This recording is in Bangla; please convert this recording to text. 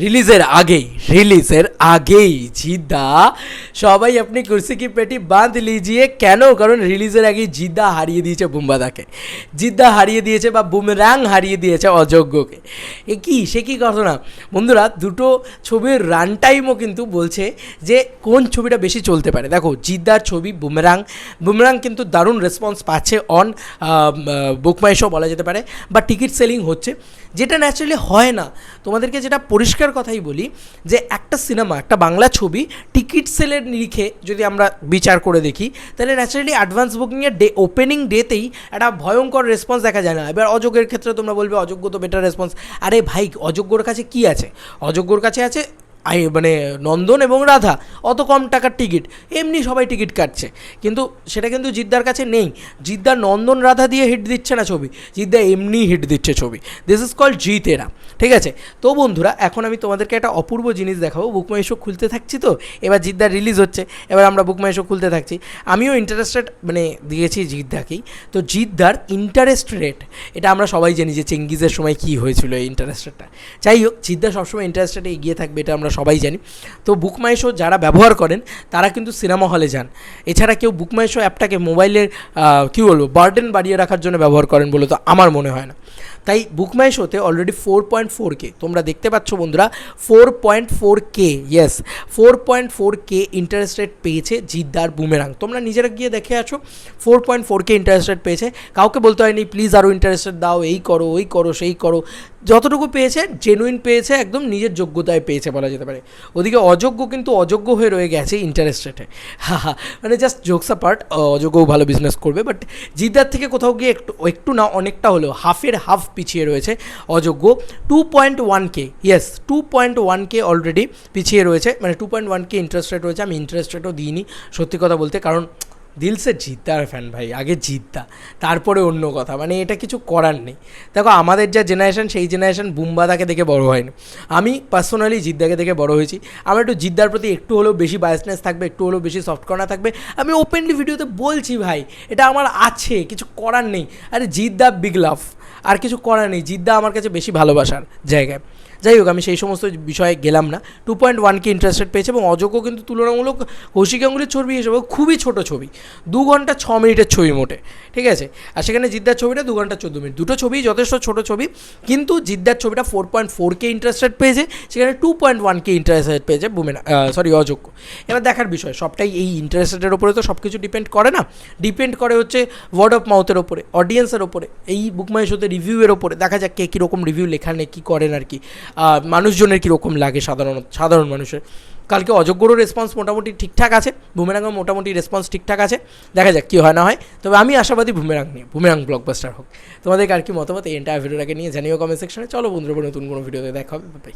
রিলিজের আগেই রিলিজের আগেই, জিদ্দা। সবাই আপনি কুর্সি কি পেটি বাঁধ লিজিয়ে কেন? কারণ রিলিজের আগেই জিদ্দা হারিয়ে দিয়েছে বুম্বাদাকে। জিদ্দা হারিয়ে দিয়েছে বা বুমরাং হারিয়ে দিয়েছে অযোগ্যকে। এ কি? সে কি ঘটনা? বন্ধুরা, দুটো ছবির রান টাইমও কিন্তু বলছে যে কোন ছবিটা বেশি চলতে পারে। দেখো, জিদ্দার ছবি বুমরাং। বুমরাং কিন্তু দারুণ রেসপন্স পাচ্ছে অন বুকমাই শো বলা যেতে পারে। বা টিকিট সেলিং হচ্ছে। যেটা ন্যাচারালি হয় না। তোমাদেরকে যেটা পরিষ্কার কথাই বলি যে একটা সিনেমা, একটা বাংলা ছবি টিকিট সেলের নিরিখে যদি আমরা বিচার করে দেখি, তাহলে ন্যাচারালি অ্যাডভান্স বুকিংয়ের ডে ওপেনিং ডেতেই একটা ভয়ঙ্কর রেসপন্স দেখা যায় না। এবার অযোগ্যের ক্ষেত্রে তোমরা বলবে, অযোগ্য তো বেটার রেসপন্স আরে ভাই, অযোগ্যর কাছে কি আছে? অযোগ্যর কাছে আছে আই মানে নন্দন এবং রাধা, অত কম টাকার টিকিট, এমনি সবাই টিকিট কাটছে। কিন্তু সেটা কিন্তু জিদ্দার কাছে নেই। জিদ্দার নন্দন রাধা দিয়ে হিট দিচ্ছে না ছবি, জিদ্দা এমনি হিট দিচ্ছে ছবি। দিস ইজ কল জি তেরা ঠিক আছে? তো বন্ধুরা, এখন আমি তোমাদেরকে একটা অপূর্ব জিনিস দেখাবো। বুকমাই শো খুলতে থাকছি তো? এবার জিদ্দার রিলিজ হচ্ছে। এবার আমরা বুকমাই শো খুলতে থাকছি। আমিও ইন্টারেস্টেড মানে দিয়েছি জিদ্দাকেই তো জিদ্দার ইন্টারেস্ট রেট এটা আমরা সবাই জানি যে চেঙ্গিজের সময় কী হয়েছিল এই ইন্টারেস্ট রেটটা যাই হোক, জিদ্দা সবসময় ইন্টারেস্ট রেটে এগিয়ে থাকবে, এটা আমরা সবাই জানি। তো বুক শো যারা ব্যবহার করেন, তারা কিন্তু সিনেমা হলে যান। এছাড়া কেউ বুক শো অ্যাপটাকে মোবাইলের কী বলব, বার্ডেন বাড়িয়ে রাখার জন্য ব্যবহার করেন বলে তো আমার মনে হয় না। তাই বুকমাই শোতে already four point four K তোমরা দেখতে পাচ্ছ বন্ধুরা four point four K yes four point four K interest rate পেয়েছে জিদ্দার বুমেরাং তোমরা নিজেরা গিয়ে দেখে আছো four point four K interest rate পেয়েছে। কাউকে বলতে হয়নি প্লিজ আরও ইন্টারেস্ট রেট দাও, এই করো, ওই করো, সেই করো। যতটুকু পেয়েছে জেনুইন পেয়েছে, একদম নিজের যোগ্যতায় পেয়েছে বলা যেতে পারে। ওদিকে অযোগ্য কিন্তু অযোগ্য হয়ে রয়ে গেছে ইন্টারেস্ট রেটে হা হা মানে জাস্ট জোকস পার্ট অযোগ্যও ভালো বিজনেস করবে বাট জিদ্দার থেকে কোথাও গিয়ে একটু একটু না, অনেকটা হলেও হাফের হাফ পিছিয়ে রয়েছে। অযোগ্য two point one K yes two point one K already পিছিয়ে রয়েছে। মানে two point one K interest rate রয়েছে, আমি ইন্টারেস্ট রেটও দিইনি, সত্যি কথা বলতে, কারণ দিলসে জিদ্দার ফ্যান ভাই, আগে জিদ্দা, তারপরে অন্য কথা মানে এটা কিছু করার নেই। দেখো, আমাদের যা জেনারেশন সেই জেনারেশন বুম্বাদাকে দেখে বড় হয়নি। আমি পার্সোনালি জিদ্দাকে দেখে বড় হয়েছি। আমার একটু জিদ্দার প্রতি একটু হলেও বেশি বায়াসনেস থাকবে, একটু হলেও বেশি সফট কর্নার থাকবে। আমি ওপেনলি ভিডিওতে বলছি ভাই, এটা আমার আছে, কিছু করার নেই। আরে জিদ্দা বিগ লাভ আর কিছু করার নেই। জিদ্দা আমার কাছে বেশি ভালোবাসার জায়গায়। যাই হোক, আমি সেই সমস্ত বিষয়ে গেলাম না। টু পয়েন্ট ওয়ানকে ইন্টারেস্টেড পেয়েছে এবং অযোগ্য কিন্তু তুলনামূলক কৌশিক গাঙ্গুলির ছবি হিসেবে খুবই ছোট ছবি। দু ঘণ্টা ছ মিনিটের ছবি মোটে, ঠিক আছে? আর সেখানে জিদ্দার ছবিটা দু ঘণ্টা চোদ্দ মিনিট। দুটো ছবিই যথেষ্ট ছোট ছবি, কিন্তু জিদ্দার ছবিটা four point four K interested পেয়েছে, সেখানে two point one K interested পেয়েছে বুমেনা সরি অযোগ্য। এবার দেখার বিষয়, সবটাই এই ইন্টারেস্টেডের ওপরে তো সব কিছু ডিপেন্ড করে না? ডিপেন্ড করে হচ্ছে ওয়ার্ড অফ মাউথের ওপরে অডিয়েন্সের ওপরে এই বুকমাই শোতে রিভিউয়ের ওপরে দেখা যাক কে কীরকম রিভিউ লেখা নেই, কী করেন আর কি। মানুষজনের কীরকম লাগে সাধারণ সাধারণ মানুষের? কালকে অযোগ্যরও রেসপন্স মোটামুটি ঠিকঠাক আছে বুমেরাঙ্গের মোটামুটি রেসপন্স ঠিকঠাক আছে, দেখা যাক কী হয় না হয়। তবে আমি আশাবাদী বুমেরাং নিয়ে, বুমেরাং ব্লকবাস্টার হোক। তোমাদের আর কি মতামত? এই এন্টায়ার ভিডিওটাকে নিয়ে জানিও কমেন্ট সেকশনে চলো বন্ধুরা, নতুন কোনো ভিডিওতে দেখা হবে। বাই